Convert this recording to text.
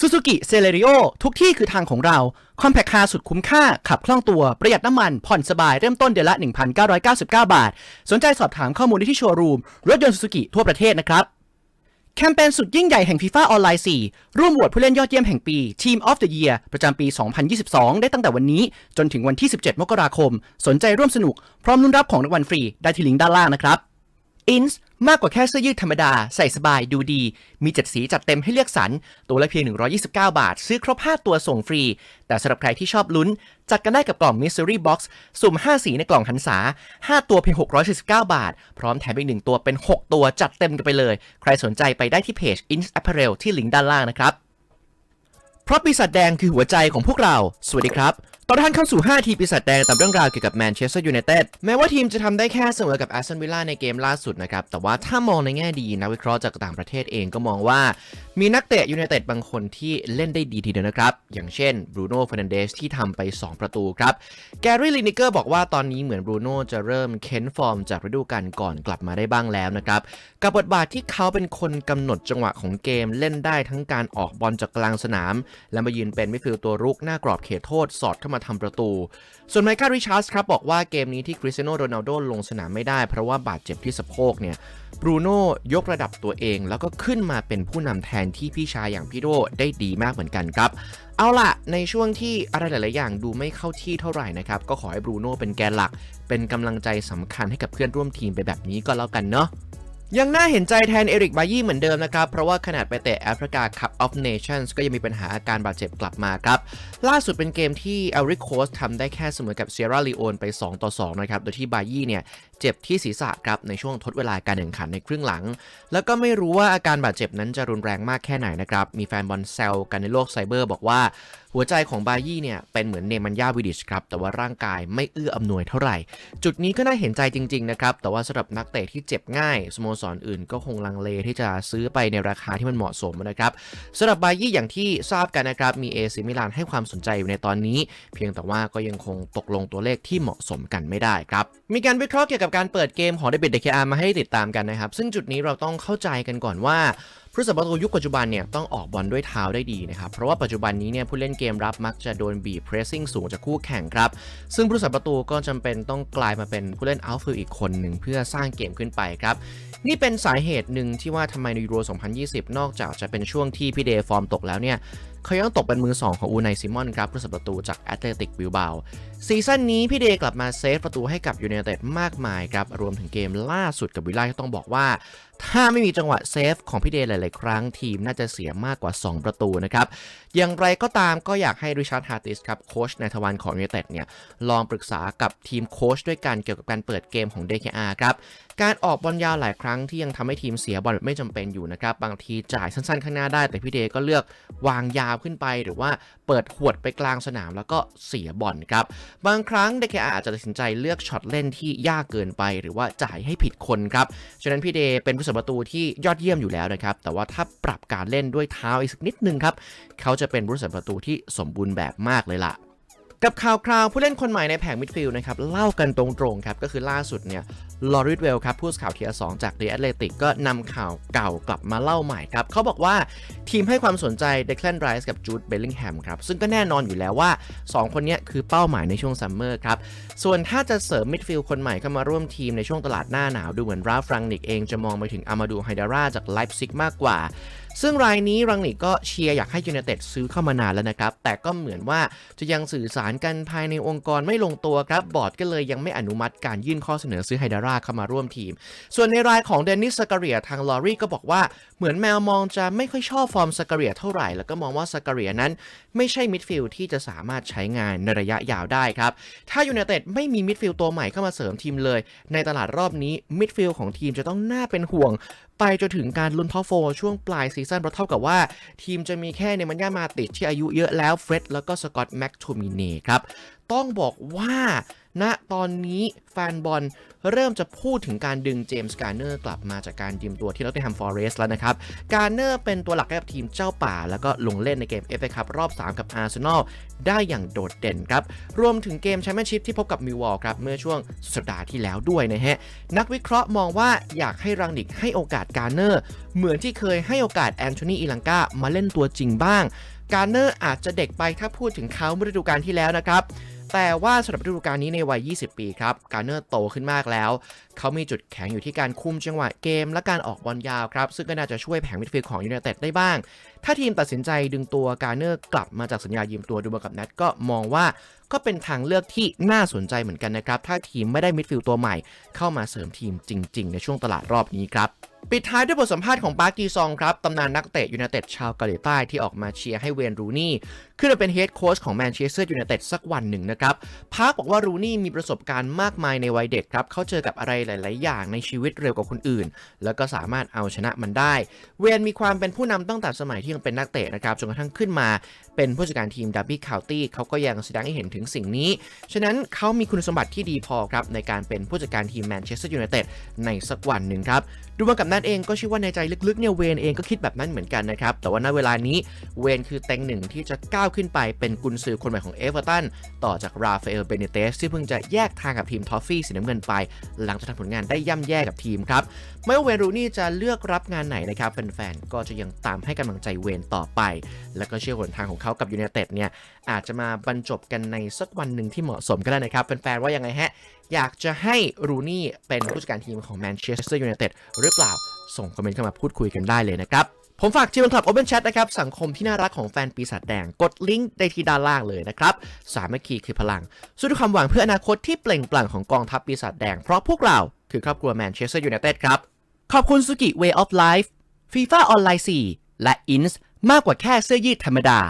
Suzuki Celerio ทุกที่คือทางของเรา คอมแพคคาร์สุดคุ้มค่า ขับคล่องตัว ประหยัดน้ำมัน ผ่อนสบาย เริ่มต้นเดือนละ 1,999 บาท สนใจสอบถามข้อมูลได้ที่โชว์รูม รถยนต์ Suzuki ทั่วประเทศนะครับ แคมเปญสุดยิ่งใหญ่แห่ง FIFA ออนไลน์ 4 ร่วมโหวตผู้เล่นยอดเยี่ยมแห่งปี Team of the Year ประจำปี 2022 ได้ตั้งแต่วันนี้ จนถึงวันที่ 17 มกราคม สนใจร่วมสนุก พร้อมลุ้นรับของรางวัลฟรีได้ที่ลิงก์ด้านล่างนะครับอินส์ มากกว่าแค่เสื้อยืดธรรมดา ใส่สบายดูดี มีเจัดสีจัดเต็มให้เลือกสรร ตัวละเพียง 129 บาท ซื้อครบ 5 ตัวส่งฟรี แต่สำหรับใครที่ชอบลุ้น จัดกันได้กับกล่อง Mystery Box สุ่ม 5 สีในกล่องหันษา 5 ตัวเพียง 649 บาท พร้อมแถมอีก 1 ตัวเป็น 6 ตัวจัดเต็มกันไปเลย ใครสนใจไปได้ที่เพจ Ins Apparel ที่ลิงก์ด้านล่างนะครับเพราะปีศาจแดงคือหัวใจของพวกเรา สวัสดีครับ ตอนท่านเข้าสู่ 5 ทีปีศาจแดงตามเรื่องราวเกี่ยวกับแมนเชสเตอร์ยูไนเต็ดแม้ว่าทีมจะทำได้แค่เสมอกับแอสตันวิลล่าในเกมล่าสุดนะครับ แต่ว่าถ้ามองในแง่ดีนักวิเคราะห์จากต่างประเทศเองก็มองว่า มีนักเตะยูไนเต็ดบางคนที่เล่นได้ดีทีเดียวนะครับ อย่างเช่นบรูโน่ฟรนันเดสที่ทำไป 2 ประตูครับ แกรี่ลินิเกอร์บอกว่าตอนนี้เหมือนบรูโน่จะเริ่มเค้นฟอร์มจากฤดูกาลก่อนกลับมาได้บ้างแล้วนะครับ กับบทบาทที่เขาเป็นคนกำหนดจังหวะของเกมเล่นได้ทั้งการออกบอลจากกลางสนาม และมายืนเป็นมิดฟิลด์ตัวรุกหน้ากรอบเขตโทษสอดเข้ามาทำประตู ส่วนไมเคิลริชาร์ดส์ครับบอกว่าเกมนี้ที่คริสเตียโนโรนัลโดลงสนามไม่ได้เพราะว่าบาดเจ็บที่สะโพกเนี่ยบรูโน่ยกระดับตัวเอง แล้วก็ขึ้นมาเป็นผู้นำแทนที่พี่ชายอย่างพี่โดได้ดีมากเหมือนกันครับ เอาล่ะ ในช่วงที่อะไรหลาย ๆ อย่างดูไม่เข้าที่เท่าไหร่นะครับ ก็ขอให้บรูโน่เป็นแกนหลัก เป็นกำลังใจสำคัญให้กับเพื่อนร่วมทีมไปแบบนี้ก็แล้วกันเนาะยังน่าเห็นใจแทนเอริกบายี่เหมือนเดิมนะครับ เพราะว่าขนาดไปเตะแอฟริกาคัพออฟเนชั่นส์ก็ยังมีปัญหาอาการบาดเจ็บกลับมาครับ ล่าสุดเป็นเกมที่เอริกโคสทำได้แค่เสมอกับเซียร่าลีโอนไป 2 ต่อ 2 นะครับ โดยที่บายี่เนี่ยเจ็บที่ศีรษะครับในช่วงทดเวลาการแข่งขันในครึ่งหลัง แล้วก็ไม่รู้ว่าอาการบาดเจ็บนั้นจะรุนแรงมากแค่ไหนนะครับ มีแฟนบอลแซวกันในโลกไซเบอร์บอกว่า หัวใจของบายี่เนี่ยเป็นเหมือนเนมันยาวิดิชครับ แต่ว่าร่างกายไม่เอื้ออำนวยเท่าไหร่ จุดนี้ก็น่าเห็นใจจริงๆนะครับ แต่ว่าสำหรับนักเตะที่เจ็บง่ายสโมสรอื่นก็คงลังเลที่จะซื้อไปในราคาที่มันเหมาะสมนะครับสำหรับบายี่อย่างที่ทราบกันนะครับมีเอซิมิลานให้ความสนใจอยู่ในตอนนี้ เพียงแต่ว่าก็ยังคงตกลงตัวเลขที่เหมาะสมกันไม่ได้ครับมีการวิเคราะห์เกี่ยวกับการเปิดเกมของเดบิดเดคอามาให้ติดตามกันนะครับ ซึ่งจุดนี้เราต้องเข้าใจกันก่อนว่าผู้สัมประตูยุคปัจจุบันเนี่ยต้องออกบอลด้วยเท้าได้ดีนะครับ เพราะว่าปัจจุบันนี้เนี่ยผู้เล่นเกมรับมักจะโดนบีบเพรสซิ่งสูงจากคู่แข่งครับ ซึ่งผู้สัมประตูก็จำเป็นต้องกลายมาเป็นผู้เล่นอัลฟิลอีกคนหนึ่งเพื่อสร้างเกมขึ้นไปครับ นี่เป็นสาเหตุหนึ่งที่ว่าทำไมในยูโร 2020 นอกจากจะเป็นช่วงที่พี่เดย์ฟอร์มตกแล้วเนี่ย เขายังตกเป็นมือ 2 ของอูไนซิมอนครับผู้สับประตูจากแอตเลติกวิลบาซีซั่นนี้พี่เดย์กลับมาเซฟประตูให้กับยูไนเต็ดมากมายครับรวมถึงเกมล่าสุดกับวิลล่าต้องบอกว่า ถ้าไม่มีจังหวะเซฟของพี่เดย์หลาย ๆ ครั้งทีมน่าจะเสียมากกว่า 2 ประตูนะครับ อย่างไรก็ตามก็อยากให้ริชาร์ดฮาร์ติสครับโค้ชในทวารของยูไนเต็ดเนี่ยลองปรึกษากับทีมโค้ชด้วยกันเกี่ยวกับการเปิดเกมของ DKR ครับ การออกบอลยาวหลายครั้งที่ยังทำให้ทีมเสียบอลแบบไม่จำเป็นอยู่นะครับ บางทีจ่ายสั้น ๆ ข้างหน้าได้ แต่พี่เดย์ก็เลือกวางยาวขึ้นไป หรือว่าเปิดหวดไปกลางสนามแล้วก็เสียบอลครับบางครั้ง DKR อาจจะตัดสินใจเลือกช็อตเล่นที่ยากเกินไป หรือว่าจ่ายให้ผิดคนครับฉะนั้นพี่เดย์เป็นผู้สประตูที่ยอดเยี่ยมอยู่แล้วนะครับ แต่ว่าถ้าปรับการเล่นด้วยเท้าอีกสักนิดนึงครับ เขาจะเป็นผู้สประตูที่สมบูรณ์แบบมากเลยล่ะ กับข่าวคราวผู้เล่นคนใหม่ในแผงมิดฟิลด์นะครับเล่ากันตรงๆครับก็คือล่าสุดเนี่ยลอริสเวลครับผู้ข่าวเทียร์สจากเดอะแอตเลติกก็นำข่าวเก่ากลับมาเล่าใหม่ครับเขาบอกว่าทีมให้ความสนใจเดค l ลนไรส์กับจูดเบลลิงแฮมครับซึ่งก็แน่นอนอยู่แล้วว่า 2 คนนี้คือเป้าหมายในช่วงซัมเมอร์ครับส่วนถ้าจะเสริมมิดฟิลด์คนใหม่เข้ามาร่วมทีมในช่วงตลาดหน้าหนาวดูเหมือนราฟรังนิกเองจะมองไปถึงอามาดูไฮดาร่าจากไลฟ์ซิกมากกว่า ซึ่งรายนี้รังนิกก็เชียร์อยากให้ยูเนเต็ดซื้อเข้ามานานแล้วนะครับ แต่ก็เหมือนว่าจะยังสื่อสารกันภายในองค์กรไม่ลงตัวครับ บอร์ดก็เลยยังไม่อนุมัติการยื่นข้อเสนอซื้อไฮดาร่าเข้ามาร่วมทีม ส่วนในรายของเดนิสสกาเรียทางลอรี่ก็บอกว่าเหมือนแมวมองจะไม่ค่อยชอบฟอร์มสกาเรียเท่าไหร่ แล้วก็มองว่าสกาเรียนั้นไม่ใช่มิดฟิลด์ที่จะสามารถใช้งานในระยะยาวได้ครับ ถ้ายูไนเต็ดไม่มีมิดฟิลด์ตัวใหม่เข้ามาเสริมทีมเลย ในตลาดรอบนี้มิดฟิลด์ของทีมจะต้องน่าเป็นห่วง ไปจนถึงการลุ้นท็อปโฟช่วงปลายซีซั่นเพราะเท่ากับว่า ทีมจะมีแค่เนมันยามาติดที่อายุเยอะแล้วเฟร็ดแล้วก็สกอตแม็กโทมิเน่ครับ ต้องบอกว่าณตอนนี้แฟนบอลเริ่มจะพูดถึงการดึงเจมส์การเนอร์กลับมาจากการยืมตัวที่ลอตเทนแฮมฟอร์เรสต์แล้วนะครับ การเนอร์เป็นตัวหลักให้กับทีมเจ้าป่า แล้วก็ลงเล่นในเกม FA คัพรอบ 3 กับอาร์เซนอลได้อย่างโดดเด่นครับ รวมถึงเกมแชมเปี้ยนชิพที่พบกับมิววอลครับ เมื่อช่วงสุดสัปดาห์ที่แล้วด้วยนะฮะ นักวิเคราะห์มองว่าอยากให้รังนิกให้โอกาสการเนอร์เหมือนที่เคยให้โอกาสแอนโทนีอีลังกามาเล่นตัวจริงบ้าง การเนอร์อาจจะเด็กไปถ้าพูดถึงเขาเมื่อฤดูกาลที่แล้วนะครับ แต่ว่าสำหรับฤดูกาลนี้ในวัย 20 ปีครับ การเนอร์โตขึ้นมากแล้ว เขามีจุดแข็งอยู่ที่การคุมจังหวะเกมและการออกบอลยาวครับ ซึ่งก็น่าจะช่วยแผงมิดฟิลด์ของยูไนเต็ดได้บ้าง ถ้าทีมตัดสินใจดึงตัวการเนอร์กลับมาจากสัญญายืมตัวดูบอลกับแนทก็มองว่าก็เป็นทางเลือกที่น่าสนใจเหมือนกันนะครับ ถ้าทีมไม่ได้มิดฟิลด์ตัวใหม่ เข้ามาเสริมทีมจริง ๆ ในช่วงตลาดรอบนี้ครับ ปิดท้ายด้วยบทสัมภาษณ์ของปาร์คจีซองครับตำนานนักเตะยูไนเต็ดชาวเกาหลีใต้ที่ออกมาเชียร์ให้เวนรูนี่ขึ้นมาเป็นเฮดโค้ชของแมนเชสเตอร์ยูไนเต็ดสักวันหนึ่งนะครับพาร์คบอกว่ารูนี่มีประสบการณ์มากมายในวัยเด็กครับเขาเจอกับอะไรหลาย ๆ อย่างในชีวิตเร็วกว่าคนอื่น แล้วก็สามารถเอาชนะมันได้ เวนมีความเป็นผู้นำตั้งแต่สมัยที่ยังเป็นนักเตะนะครับจนกระทั่งขึ้นมาเป็นผู้จัดการทีมดับบี้คาวตี้เขาก็ยังแสดงให้เห็นถึงสิ่งนี้ ฉะนั้นเขามีคุณสมบัติที่ดีพอครับในการเป็นผู้จัดการทีมแมนเชสเตอร์ยูไนเต็ดในสักวันหนึ่งครับดูมากับนัทเองก็เชื่อว่าในใจลึกๆเนี่ยเวนเองก็คิดแบบนั้นเหมือนกันนะครับ แต่ว่าณเวลานี้เวนคือเต็งหนึ่งที่จะก้าวขึ้นไปเป็นกุนซือคนใหม่ของเอเวอร์ตันต่อจากราฟาเอลเบเนเตสที่เพิ่งจะแยกทางกับทีมทอฟฟี่สีน้ำเงินไป หลังจากทำผลงานได้ย่ำแย่กับทีมครับไม่ว่าเวนรูนี่จะเลือกรับงานไหนนะครับแฟนๆก็จะยังตามให้กำลังใจเวนต่อไป แล้วก็เชื่อหนทางของเขากับยูไนเต็ดเนี่ยอาจจะมาบรรจบกันในสักวันหนึ่งที่เหมาะสมก็ได้นะครับแฟนๆว่ายังไงฮะอยากจะให้รูนี่เป็นผู้จัดการทีมของแมนเชสเตอร์ยูไนเต็ดหรือเปล่าส่งคอมเมนต์เข้ามาพูดคุยกันได้เลยนะครับ ผมฝากจีบันคลับ Open Chat นะครับ สังคมที่น่ารักของแฟนปีศาจแดงกดลิงก์ได้ที่ด้านล่างเลยนะครับ สามัคคีคือพลังสู้ด้วยความหวังเพื่ออนาคตที่เปล่งปลั่งของกองทัพปีศาจแดงเพราะพวกเราคือครอบครัวแมนเชสเตอร์ยูไนเต็ดครับขอบคุณสุกิ Way of Life FIFA ออนไลน์4และ INS มากกว่าแค่เสื้อยืดธรรมดา